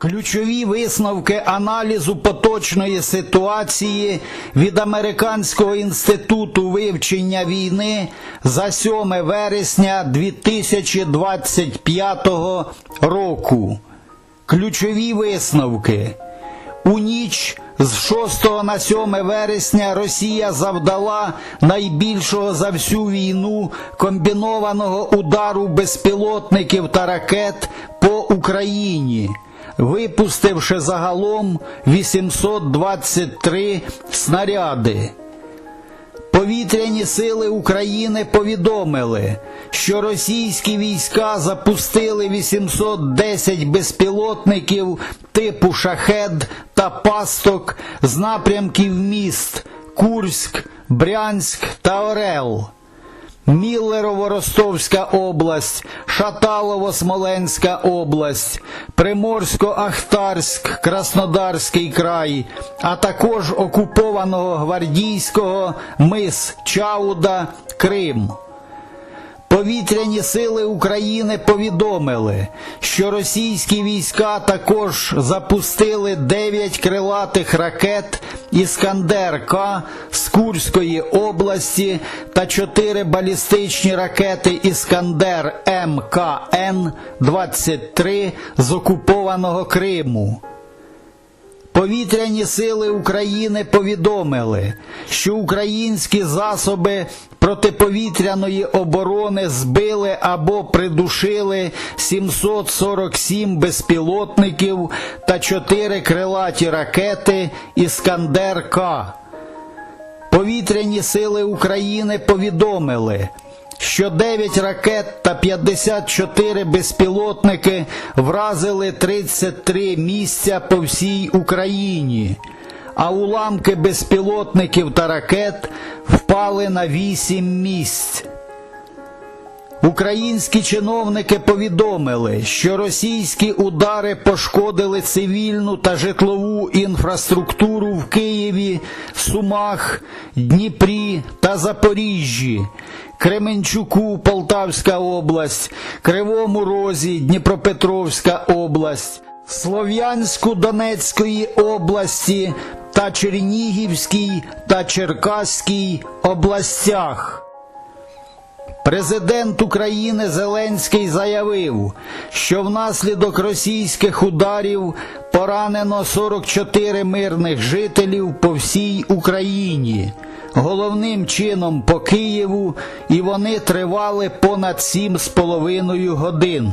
Ключові висновки аналізу поточної ситуації від Американського інституту вивчення війни за 7 вересня 2025 року. Ключові висновки. У ніч з 6 на 7 вересня Росія завдала найбільшого за всю війну комбінованого удару безпілотників та ракет по Україні, випустивши загалом 823 снаряди. Повітряні сили України повідомили, що російські війська запустили 810 безпілотників типу шахед та пасток з напрямків міст Курськ, Брянськ та Орел. Міллерово-Ростовська область, Шаталово-Смоленська область, Приморсько-Ахтарськ, Краснодарський край, а також окупованого гвардійського мис Чауда, Крим. Повітряні сили України повідомили, що російські війська також запустили 9 крилатих ракет Іскандер-К з Курської області та 4 балістичні ракети Іскандер МКН-23 з окупованого Криму. Повітряні сили України повідомили, що українські засоби протиповітряної оборони збили або придушили 747 безпілотників та 4 крилаті ракети Іскандер-К. Повітряні сили України повідомили, що 9 ракет та 54 безпілотники вразили 33 місця по всій Україні, а уламки безпілотників та ракет впали на 8 місць. Українські чиновники повідомили, що російські удари пошкодили цивільну та житлову інфраструктуру в Києві, Сумах, Дніпрі та Запоріжжі, Кременчуку, Полтавська область, Кривому Розі, Дніпропетровська область, Слов'янську Донецької області та Чернігівській та Черкаській областях. Президент України Зеленський заявив, що внаслідок російських ударів поранено 44 мирних жителів по всій Україні, головним чином по Києву, і вони тривали понад 7,5 годин.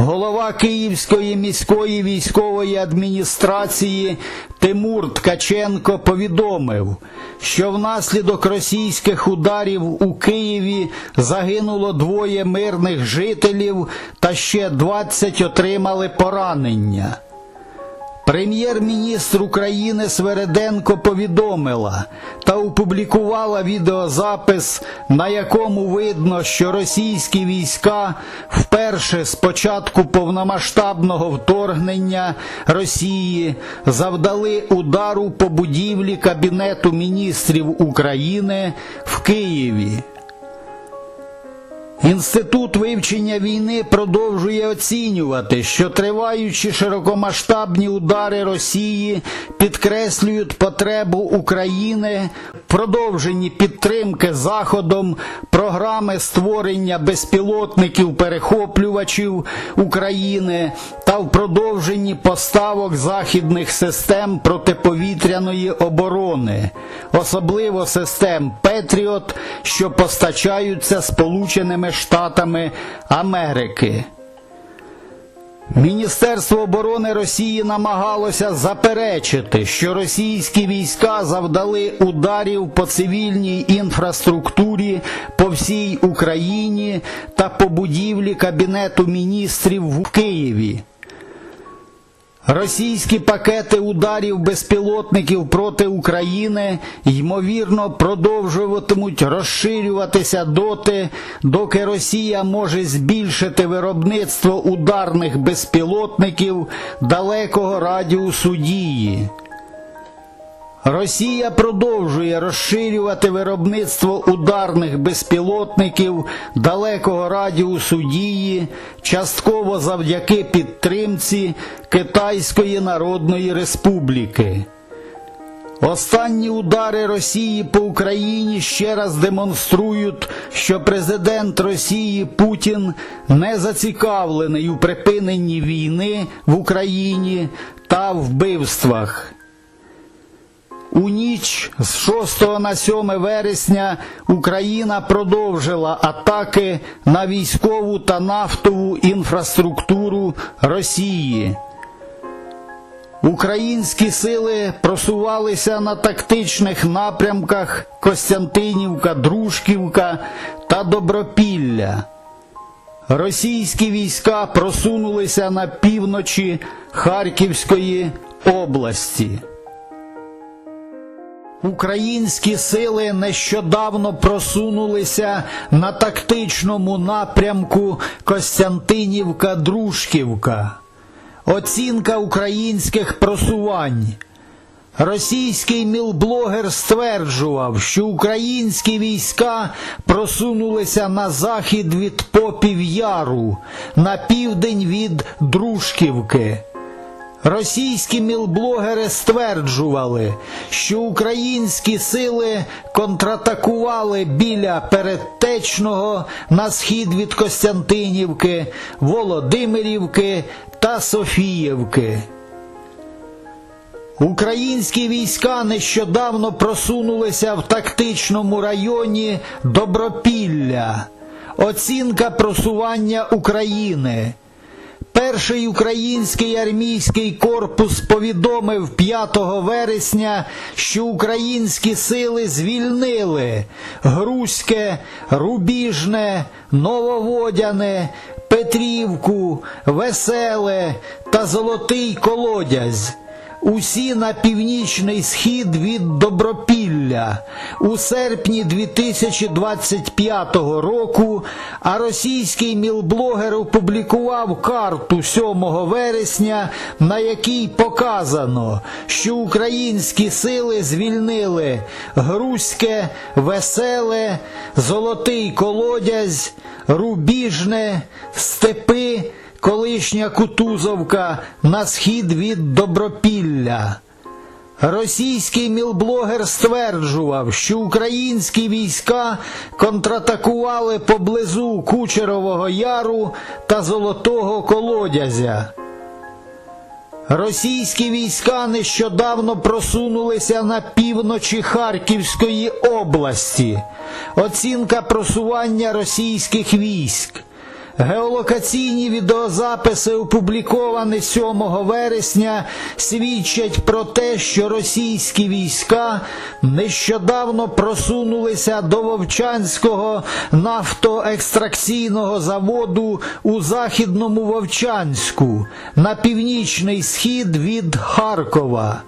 Голова Київської міської військової адміністрації Тимур Ткаченко повідомив, що внаслідок російських ударів у Києві загинуло двоє мирних жителів та ще 20 отримали поранення. Прем'єр-міністр України Свереденко повідомила та опублікувала відеозапис, на якому видно, що російські війська вперше з початку повномасштабного вторгнення Росії завдали удару по будівлі Кабінету міністрів України в Києві. Інститут вивчення війни продовжує оцінювати, що триваючі широкомасштабні удари Росії підкреслюють потребу України в продовженні підтримки Заходом програми створення безпілотників-перехоплювачів України та в продовженні поставок західних систем протиповітряної оборони, особливо систем Петріот, що постачаються Сполученими Штатами Америки. Міністерство оборони Росії намагалося заперечити, що російські війська завдали ударів по цивільній інфраструктурі по всій Україні та по будівлі Кабінету міністрів в Києві. Російські пакети ударів безпілотників проти України ймовірно продовжуватимуть розширюватися доти, доки Росія може збільшити виробництво ударних безпілотників далекого радіусу дії. Росія продовжує розширювати виробництво ударних безпілотників далекого радіусу дії, частково завдяки підтримці Китайської Народної Республіки. Останні удари Росії по Україні ще раз демонструють, що президент Росії Путін не зацікавлений у припиненні війни в Україні та вбивствах. У ніч з 6 на 7 вересня Україна продовжила атаки на військову та нафтову інфраструктуру Росії. Українські сили просувалися на тактичних напрямках Костянтинівка, Дружківка та Добропілля. Російські війська просунулися на півночі Харківської області. Українські сили нещодавно просунулися на тактичному напрямку Костянтинівка-Дружківка. Оцінка українських просувань. Російський мілблогер стверджував, що українські війська просунулися на захід від Попів Яру, на південь від Дружківки. Російські мілблогери стверджували, що українські сили контратакували біля Передтечного на схід від Костянтинівки, Володимирівки та Софіївки. Українські війська нещодавно просунулися в тактичному районі Добропілля. Оцінка просування України. Перший український армійський корпус повідомив 5 вересня, що українські сили звільнили Грузьке, Рубіжне, Нововодяне, Петрівку, Веселе та Золотий Колодязь. Усі на північний схід від Добропілля у серпні 2025 року, а російський мілблогер опублікував карту 7 вересня, на якій показано, що українські сили звільнили Грузьке, Веселе, Золотий Колодязь, Рубіжне, Степи колишня Кутузовка на схід від Добропілля. Російський мілблогер стверджував, що українські війська контратакували поблизу Кучерового Яру та Золотого Колодязя. Російські війська нещодавно просунулися на півночі Харківської області. Оцінка просування російських військ. Геолокаційні відеозаписи, опубліковані 7 вересня, свідчать про те, що російські війська нещодавно просунулися до Вовчанського нафтоекстракційного заводу у Західному Вовчанську на північний схід від Харкова.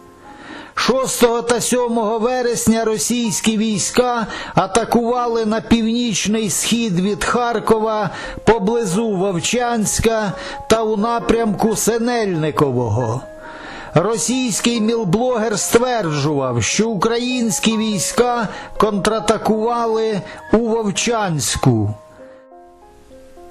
6 та 7 вересня російські війська атакували на північний схід від Харкова поблизу Вовчанська та у напрямку Синельникового. Російський мілблогер стверджував, що українські війська контратакували у Вовчанську.